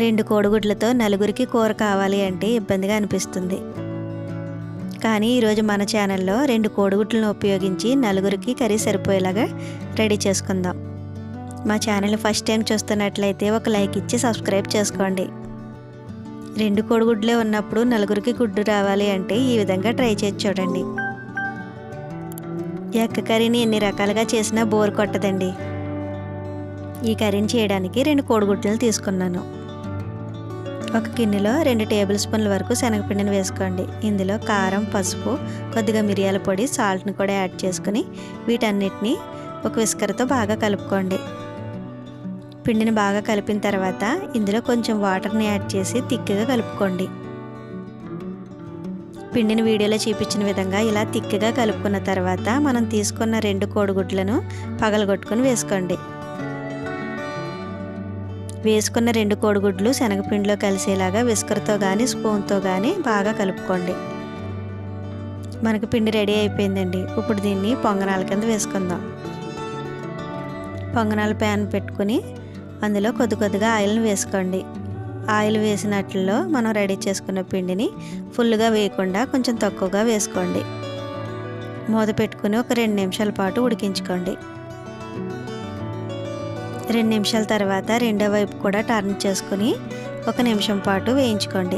రెండు కోడిగుడ్లతో నలుగురికి కూర కావాలి అంటే ఇబ్బందిగా అనిపిస్తుంది. కానీ ఈరోజు మన ఛానల్లో రెండు కోడిగుడ్లను ఉపయోగించి నలుగురికి కర్రీ సరిపోయేలాగా రెడీ చేసుకుందాం. మా ఛానల్ ఫస్ట్ టైం చూస్తున్నట్లయితే ఒక లైక్ ఇచ్చి సబ్స్క్రైబ్ చేసుకోండి. రెండు కోడిగుడ్లే ఉన్నప్పుడు నలుగురికి గుడ్డు రావాలి అంటే ఈ విధంగా ట్రై చేసి చూడండి. ఎక్క కర్రీని ఎన్ని రకాలుగా చేసినా బోర్ కొట్టదండి. ఈ కర్రీని చేయడానికి రెండు కోడిగుడ్లను తీసుకున్నాను. ఒక గిన్నెలో రెండు టేబుల్ స్పూన్ల వరకు శనగపిండిని వేసుకోండి. ఇందులో కారం పసుపు కొద్దిగా మిరియాల పొడి సాల్ట్ని కూడా యాడ్ చేసుకుని వీటన్నిటిని ఒక విస్కర్తో బాగా కలుపుకోండి. పిండిని బాగా కలిపిన తర్వాత ఇందులో కొంచెం వాటర్ని యాడ్ చేసి తిక్కగా కలుపుకోండి. పిండిని వీడియోలో చూపించిన విధంగా ఇలా తిక్కగా కలుపుకున్న తర్వాత మనం తీసుకున్న రెండు కోడిగుడ్లను పగలగొట్టుకుని వేసుకోండి. వేసుకున్న రెండు కోడిగుడ్లు శనగపిండిలో కలిసేలాగా విస్కర్తో కానీ స్పూన్తో కానీ బాగా కలుపుకోండి. మనకు పిండి రెడీ అయిపోయిందండి. ఇప్పుడు దీన్ని పొంగనాల కింద వేసుకుందాం. పొంగనాల ప్యాన్ పెట్టుకుని అందులో కొద్ది కొద్దిగా ఆయిల్ని వేసుకోండి. ఆయిల్ వేసినట్లలో మనం రెడీ చేసుకున్న పిండిని ఫుల్గా వేయకుండా కొంచెం తక్కువగా వేసుకోండి. మూత పెట్టుకుని ఒక రెండు నిమిషాల పాటు ఉడికించుకోండి. రెండు నిమిషాల తర్వాత రెండో వైపు కూడా టర్న్ చేసుకుని ఒక నిమిషం పాటు వేయించుకోండి.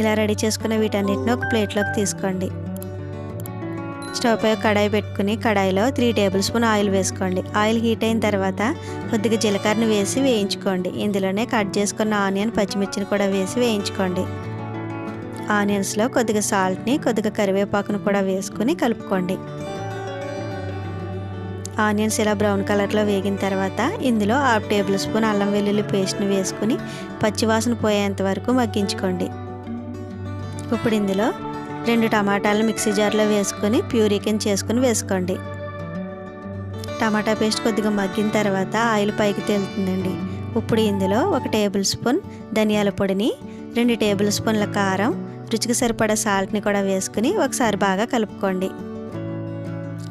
ఇలా రెడీ చేసుకున్న వీటన్నిటిని ఒక ప్లేట్లోకి తీసుకోండి. స్టవ్ పై కడాయి పెట్టుకుని కడాయిలో త్రీ టేబుల్ స్పూన్ ఆయిల్ వేసుకోండి. ఆయిల్ హీట్ అయిన తర్వాత కొద్దిగా జీలకర్రను వేసి వేయించుకోండి. ఇందులోనే కట్ చేసుకున్న ఆనియన్ పచ్చిమిర్చిని కూడా వేసి వేయించుకోండి. ఆనియన్స్లో కొద్దిగా సాల్ట్ని కొద్దిగా కరివేపాకును కూడా వేసుకుని కలుపుకోండి. ఆనియన్స్ ఇలా బ్రౌన్ కలర్లో వేగిన తర్వాత ఇందులో హాఫ్ టేబుల్ స్పూన్ అల్లం వెల్లుల్లి పేస్ట్ని వేసుకుని పచ్చివాసన పోయేంత వరకు మగ్గించుకోండి. ఇప్పుడు ఇందులో రెండు టమాటాలు మిక్సీ జార్లో వేసుకొని ప్యూరీ కింద చేసుకుని వేసుకోండి. టమాటా పేస్ట్ కొద్దిగా మగ్గిన తర్వాత ఆయిల్ పైకి తేలుతుందండి. ఇప్పుడు ఇందులో ఒక టేబుల్ స్పూన్ ధనియాల పొడిని రెండు టేబుల్ స్పూన్ల కారం రుచికి సరిపడా సాల్ట్ని కూడా వేసుకుని ఒకసారి బాగా కలుపుకోండి.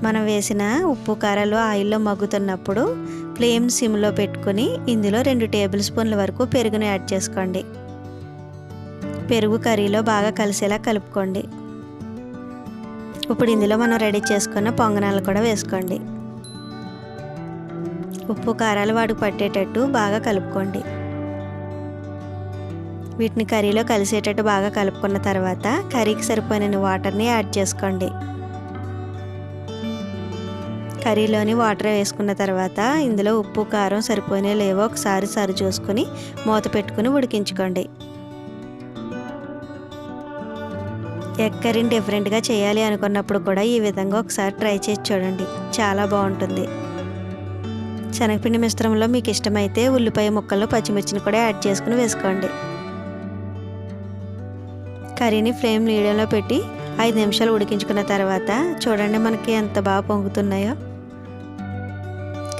మనం వేసిన ఉప్పు కారాలు ఆయిల్లో మగ్గుతున్నప్పుడు ఫ్లేమ్ సిమ్లో పెట్టుకుని ఇందులో రెండు టేబుల్ స్పూన్ల వరకు పెరుగును యాడ్ చేసుకోండి. పెరుగు కర్రీలో బాగా కలిసేలా కలుపుకోండి. ఇప్పుడు ఇందులో మనం రెడీ చేసుకున్న పొంగనాలు కూడా వేసుకోండి. ఉప్పు కారాలు వాడికి పట్టేటట్టు బాగా కలుపుకోండి. వీటిని కర్రీలో కలిసేటట్టు బాగా కలుపుకున్న తర్వాత కర్రీకి సరిపోయిన వాటర్ని యాడ్ చేసుకోండి. కర్రీలోని వాటర్ వేసుకున్న తర్వాత ఇందులో ఉప్పు కారం సరిపోయినా లేవో ఒకసారి సరి చూసుకొని మూత పెట్టుకుని ఉడికించుకోండి. ఎగ్ కర్రీని డిఫరెంట్గా చేయాలి అనుకున్నప్పుడు కూడా ఈ విధంగా ఒకసారి ట్రై చేసి చూడండి. చాలా బాగుంటుంది. శనగపిండి మిశ్రమంలో మీకు ఇష్టమైతే ఉల్లిపాయ ముక్కలు పచ్చిమిర్చిని కూడా యాడ్ చేసుకుని వేసుకోండి. కర్రీని ఫ్లేమ్ మీడియంలో పెట్టి ఐదు నిమిషాలు ఉడికించుకున్న తర్వాత చూడండి మనకి ఎంత బాగా పొంగుతున్నాయో.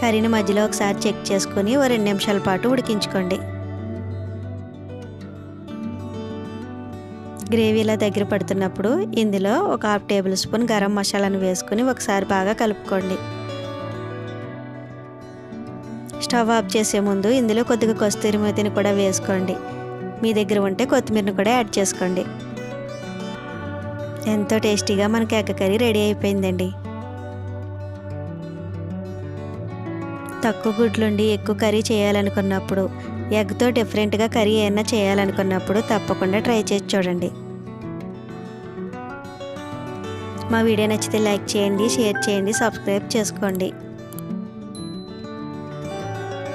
కర్రీని మధ్యలో ఒకసారి చెక్ చేసుకొని ఓ రెండు నిమిషాల పాటు ఉడికించుకోండి. గ్రేవీ ఇలా దగ్గర పడుతున్నప్పుడు ఇందులో ఒక హాఫ్ టేబుల్ స్పూన్ గరం మసాలాను వేసుకుని ఒకసారి బాగా కలుపుకోండి. స్టవ్ ఆఫ్ చేసే ముందు ఇందులో కొద్దిగా కొస్తూరి మెతిని కూడా వేసుకోండి. మీ దగ్గర ఉంటే కొత్తిమీరని కూడా యాడ్ చేసుకోండి. ఎంతో టేస్టీగా మనకి ఎగ్గ కర్రీ రెడీ అయిపోయిందండి. తక్కువ గుడ్లుండి ఎక్కువ కర్రీ చేయాలనుకున్నప్పుడు ఎగ్తో డిఫరెంట్గా కర్రీ ఏమైనా చేయాలనుకున్నప్పుడు తప్పకుండా ట్రై చేసి చూడండి. మా వీడియో నచ్చితే లైక్ చేయండి షేర్ చేయండి సబ్స్క్రైబ్ చేసుకోండి.